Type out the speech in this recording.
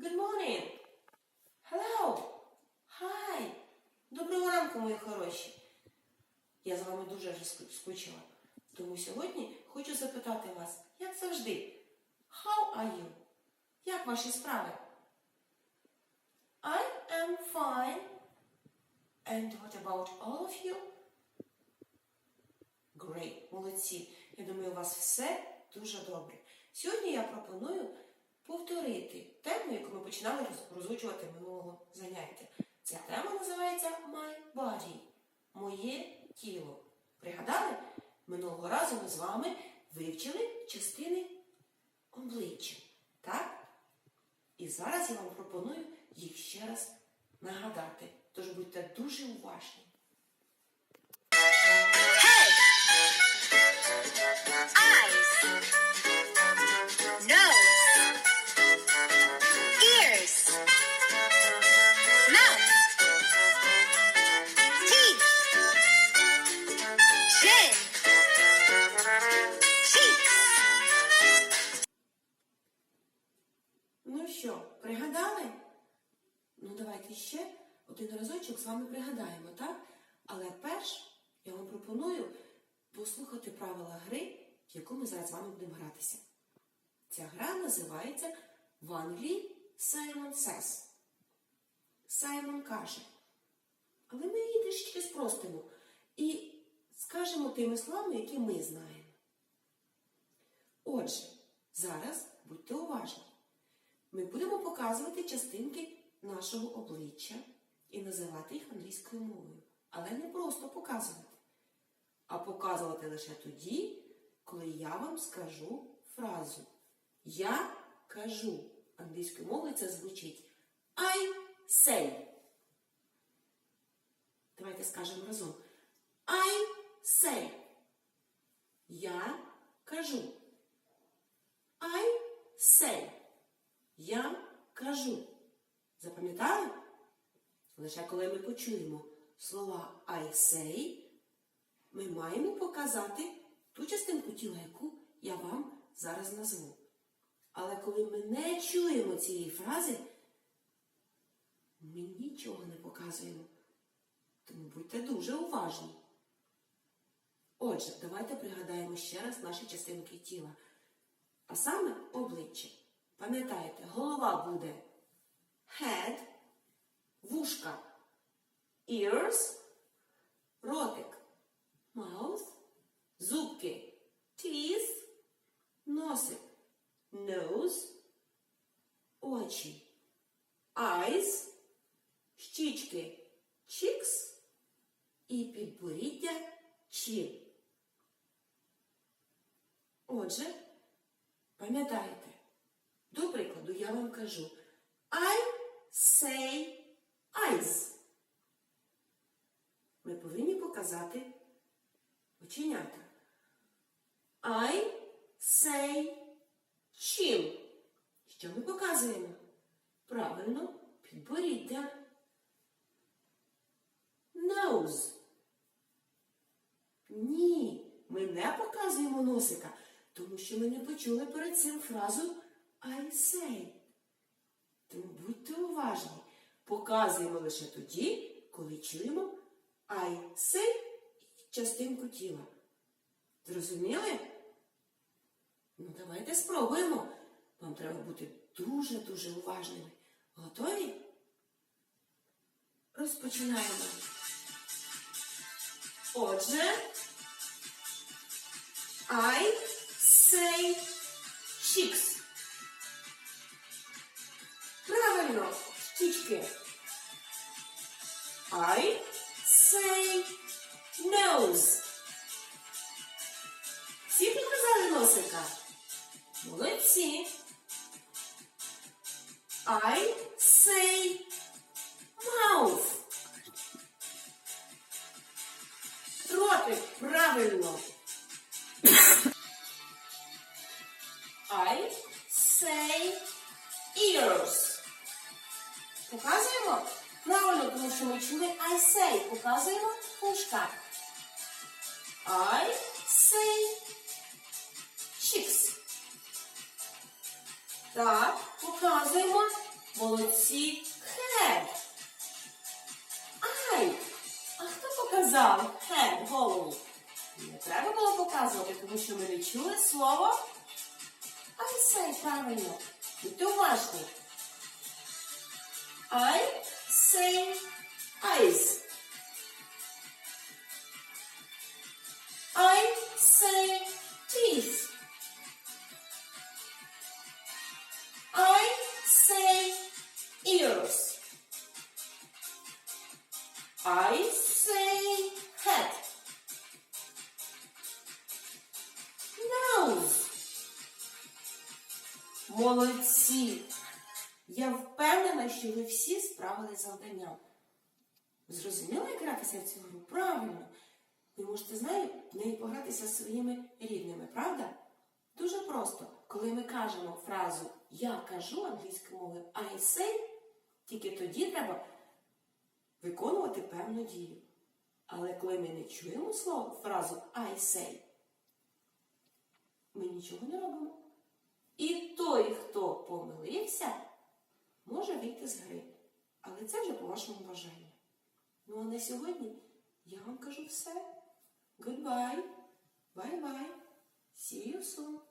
Good morning. Hello. Hi. Доброго ранку, мої хороші. Я з вами дуже вже скучила. Тому сьогодні хочу запитати вас, як завжди, How are you? Як ваші справи? I am fine. And what about all of you? Great, молодці. Я думаю, у вас все дуже добре. Сьогодні я пропоную повторити тему, яку ми починали розучувати минулого заняття. Ця тема називається My Body. Моє тіло. Пригадали? Минулого разу ми з вами вивчили частини обличчя. Так? І зараз я вам пропоную їх ще раз нагадати. Тож будьте дуже уважні. Що, пригадали? Ну, давайте ще один разочок з вами пригадаємо, так? Але перш я вам пропоную послухати правила гри, в яку ми зараз з вами будемо гратися. Ця гра називається в Англії Simon Says. Саймон каже. Але ми її трішечки спростимо і скажемо тими словами, які ми знаємо. Отже, зараз будьте уважні. Ми будемо показувати частинки нашого обличчя і називати їх англійською мовою. Але не просто показувати, а показувати лише тоді, коли я вам скажу фразу. Я кажу. Англійською мовою це звучить I say. Давайте скажемо разом. I say. Я кажу. I say. Я кажу. Запам'ятали? Лише коли ми почуємо слова I say, ми маємо показати ту частинку тіла, яку я вам зараз назву. Але коли ми не чуємо цієї фрази, ми нічого не показуємо. Тому будьте дуже уважні. Отже, давайте пригадаємо ще раз наші частинки тіла. А саме обличчя. Пам'ятаєте, голова буде. Head, вушка, ears, ротик, mouth, зубки, teeth, носик, nose, очі, eyes, щічки, cheeks і підборіддя chin. Отже, я вам кажу I say eyes. Ми повинні показати оченята. I say chin. Що ми показуємо? Правильно, підборіддя. Nose. Ні, ми не показуємо носика, тому що ми не почули перед цим фразу I say. Тому будьте уважні. Показуємо лише тоді, коли чуємо I say і частинку тіла. Зрозуміли? Ну, давайте спробуємо. Вам треба бути дуже-дуже уважними. Готові? Розпочинаємо. Отже, I say cheeks. Правильно, щічки. I say nose. Всі показали носика? Молодці. I say mouth. Ротик, правильно. Чули I say. Показуємо вушка. I say cheeks. Так, показуємо Молодці. Head. Ай. А хто показав head, голову? Не треба було показувати, тому що ми не чули слово. I say правильно. Будьте уважні. I say eyes. I say teeth. I say ears. I say head. Nose. Молодці! Я впевнена, що ви всі справили завдання. Зрозуміли, як гратися в цю гру? Правильно. Ви можете з в неї погратися своїми рідними, правда? Дуже просто. Коли ми кажемо фразу Я кажу англійською мовою I say, тільки тоді треба виконувати певну дію. Але коли ми не чуємо слово, фразу I say, ми нічого не робимо. І той, хто помилився, може вийти з гри. Але це вже по вашому бажанню. Ну а на сьогодні я вам кажу все. Goodbye. Bye-bye. See you soon.